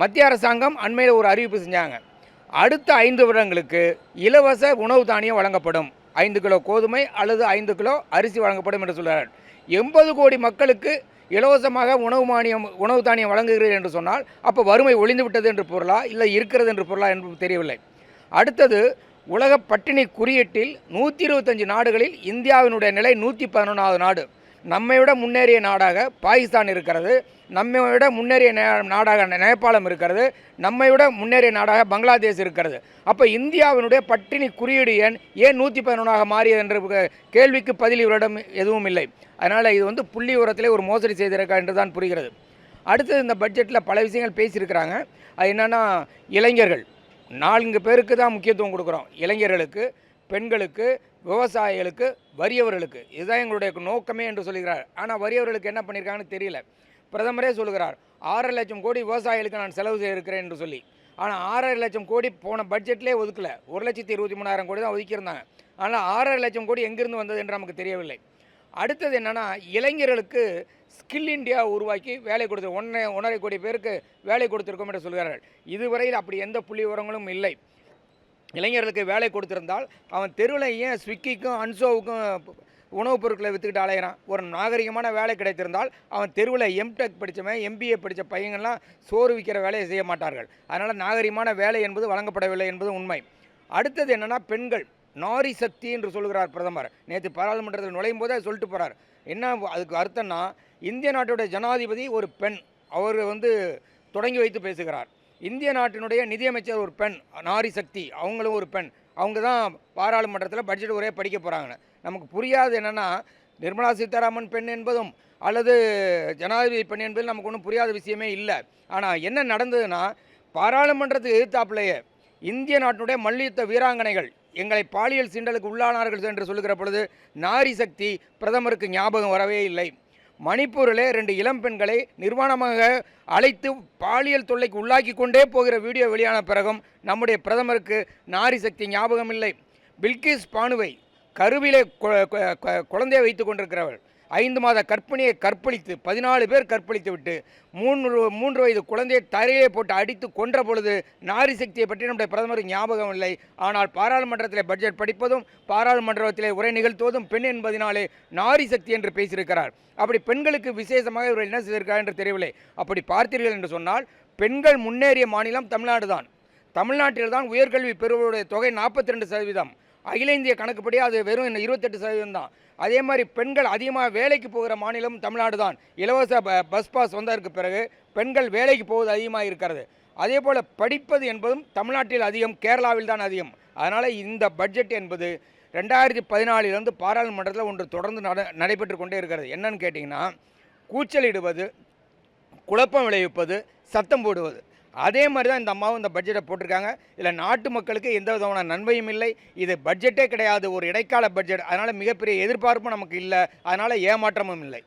மத்திய அரசாங்கம் அண்மையில் ஒரு அறிவிப்பு செஞ்சாங்க. அடுத்த ஐந்து வருடங்களுக்கு இலவச உணவு தானியம் வழங்கப்படும். ஐந்து கிலோ கோதுமை அல்லது ஐந்து கிலோ அரிசி வழங்கப்படும் என்று சொல்கிறார் எண்பது கோடி மக்களுக்கு இலவசமாக உணவு மானியம் உணவு தானியம் வழங்குகிறீர்கள் என்று சொன்னால் அப்போ வறுமை ஒளிந்து விட்டது என்று பொருளா இல்லை இருக்கிறது என்று பொருளா என்று தெரியவில்லை. அடுத்தது உலக பட்டினி குறியீட்டில் நூற்றி இருபத்தஞ்சு நாடுகளில் இந்தியாவினுடைய நிலை நூற்றி பதினொன்றாவது நாடு. நம்மை விட முன்னேறிய நாடாக பாகிஸ்தான் இருக்கிறது. நம்மை விட முன்னேறிய நே- நாடாக நேபாளம் இருக்கிறது. நம்மை விட முன்னேறிய நாடாக பங்களாதேஷ் இருக்கிறது. அப்போ இந்தியாவினுடைய பட்டினி குறியீடு எண் ஏன் நூற்றி பதினொன்றாக மாறியது என்ற கேள்விக்கு பதில் இவரிடம் எதுவும் இல்லை. அதனால் இது வந்து புள்ளி உரத்திலே ஒரு மோசடி செய்திருக்கா என்று தான் புரிகிறது. அடுத்தது இந்த பட்ஜெட்டில் பல விஷயங்கள் பேசியிருக்கிறாங்க. அது என்னென்னா இளைஞர்கள். நான்கு பேருக்கு தான் முக்கியத்துவம் கொடுக்குறோம். இளைஞர்களுக்கு பெண்களுக்கு விவசாயிகளுக்கு வறியவர்களுக்கு. இதுதான் எங்களுடைய நோக்கமே என்று சொல்கிறார். ஆனால் வறியவர்களுக்கு என்ன பண்ணியிருக்காங்கன்னு தெரியல. பிரதமரே சொல்லுகிறார் ஆறரை லட்சம் கோடி விவசாயிகளுக்கு நான் செலவு செய்திருக்கிறேன் என்று சொல்லி. ஆனால் ஆறரை லட்சம் கோடி போன பட்ஜெட்லேயே ஒதுக்கல. ஒரு லட்சத்தி இருபத்தி மூணாயிரம் கோடி தான் ஒதுக்கியிருந்தாங்க. ஆனால் ஆறரை லட்சம் கோடி எங்கிருந்து வந்தது என்று நமக்கு தெரியவில்லை. அடுத்தது என்னென்னா இளைஞர்களுக்கு ஸ்கில் இந்தியா உருவாக்கி வேலை கொடுத்து ஒன்றரை ஒன்றரை கோடி பேருக்கு வேலை கொடுத்துருக்கோம் என்று சொல்கிறார்கள். இதுவரையில் அப்படி எந்த புள்ளி விவரங்களும் இல்லை. இளைஞர்களுக்கு வேலை கொடுத்துருந்தால் அவன் தெருவில் ஏன் ஸ்விக்கிக்கும் அன்சோவுக்கும் உணவுப் பொருட்களை விற்றுக்கிட்டு அலையிறான்? ஒரு நாகரிகமான வேலை கிடைத்திருந்தால் அவன் தெருவில் எம்டெக் படித்தவன் எம்பிஏ படித்த பையங்கள்லாம் சோறு விற்கிற வேலையை செய்ய மாட்டார்கள். அதனால் நாகரிகமான வேலை என்பது வழங்கப்படவில்லை என்பது உண்மை. அடுத்தது என்னென்னா பெண்கள். நாரி சக்தி என்று சொல்கிறார் பிரதமர். நேற்று பாராளுமன்றத்தில் நுழையும் போதே சொல்லிட்டு போகிறார் என்ன அதுக்கு அர்த்தம்னா இந்திய நாட்டுடைய ஜனாதிபதி ஒரு பெண். அவர் வந்து தொடங்கி வைத்து பேசுகிறார். இந்திய நாட்டினுடைய நிதியமைச்சர் ஒரு பெண் நாரி சக்தி அவங்களும் ஒரு பெண். அவங்க தான் பாராளுமன்றத்தில் பட்ஜெட் ஒரே படிக்க போகிறாங்க நமக்கு புரியாது என்னென்னா நிர்மலா சீதாராமன் பெண் என்பதும் அல்லது ஜனாதிபதி பெண் என்பதும் நமக்கு ஒன்றும் புரியாத விஷயமே இல்லை. ஆனால் என்ன நடந்ததுன்னா பாராளுமன்றத்துக்கு எதிர்த்தாப்புலேயே இந்திய நாட்டினுடைய மல்யுத்த வீராங்கனைகள் எங்களை பாலியல் சீண்டலுக்கு உள்ளானார்கள் என்று சொல்லுகிற பொழுது நாரி சக்தி பிரதமருக்கு ஞாபகம் வரவே இல்லை. மணிப்பூரிலே ரெண்டு இளம் பெண்களை நிர்வாணமாக அழைத்து பாலியல் தொல்லைக்கு உள்ளாக்கி கொண்டே போகிற வீடியோ வெளியான பிறகும் நம்முடைய பிரதமருக்கு நாரி சக்தி ஞாபகம் இல்லை பில்கிஸ் பானுவை கருவிலே குழந்தையை வைத்து கொண்டிருக்கிறவள் ஐந்து மாத கற்பிணியை கற்பழித்து பதினாலு பேர் கற்பழித்து விட்டு மூன்று மூன்று வயது குழந்தையை தரையிலே போட்டு அடித்து கொன்ற பொழுது நாரி சக்தியை பற்றி நம்முடைய பிரதமருக்கு ஞாபகம் இல்லை. ஆனால் பாராளுமன்றத்தில் பட்ஜெட் படிப்பதும் பாராளுமன்றத்திலே உரை நிகழ்த்துவதும் பெண் என்பதினாலே நாரி சக்தி என்று பேசியிருக்கிறார். அப்படி பெண்களுக்கு விசேஷமாக இவர்கள் என்ன செய்திருக்கிறார் என்று தெரியவில்லை. அப்படி பார்த்தீர்கள் என்று சொன்னால் பெண்கள் முன்னேறிய மாநிலம் தமிழ்நாடு தான். தமிழ்நாட்டில்தான் உயர்கல்வி பெறுவருடைய தொகை நாற்பத்தி ரெண்டு சதவீதம். அகில இந்திய கணக்குப்படி அது வெறும் இருபத்தெட்டு சதவீதம் தான். அதே மாதிரி பெண்கள் அதிகமாக வேலைக்கு போகிற மாநிலம் தமிழ்நாடு தான். இலவச ப- பஸ் பாஸ் வந்ததற்கு பிறகு பெண்கள் வேலைக்கு போவது அதிகமாக இருக்கிறது. அதே போல் படிப்பது என்பதும் தமிழ்நாட்டில் அதிகம் கேரளாவில் தான் அதிகம். அதனால் இந்த பட்ஜெட் என்பது ரெண்டாயிரத்தி பதினாலிலிருந்து பாராளுமன்றத்தில் ஒன்று தொடர்ந்து நட நடைபெற்று கொண்டே இருக்கிறது. என்னன்னு கேட்டிங்கன்னா கூச்சலிடுவது குழப்பம் விளைவிப்பது சத்தம் போடுவது. அதே மாதிரி தான் இந்த அம்மாவும் இந்த பட்ஜெட்டை போட்டிருக்காங்க. இதில் நாட்டு மக்களுக்கு எந்த விதமான நன்மையும் இல்லை. இது பட்ஜெட்டே கிடையாது. ஒரு இடைக்கால பட்ஜெட் அதனால் மிகப்பெரிய எதிர்பார்ப்பும் நமக்கு இல்லை. அதனால் ஏமாற்றமும் இல்லை.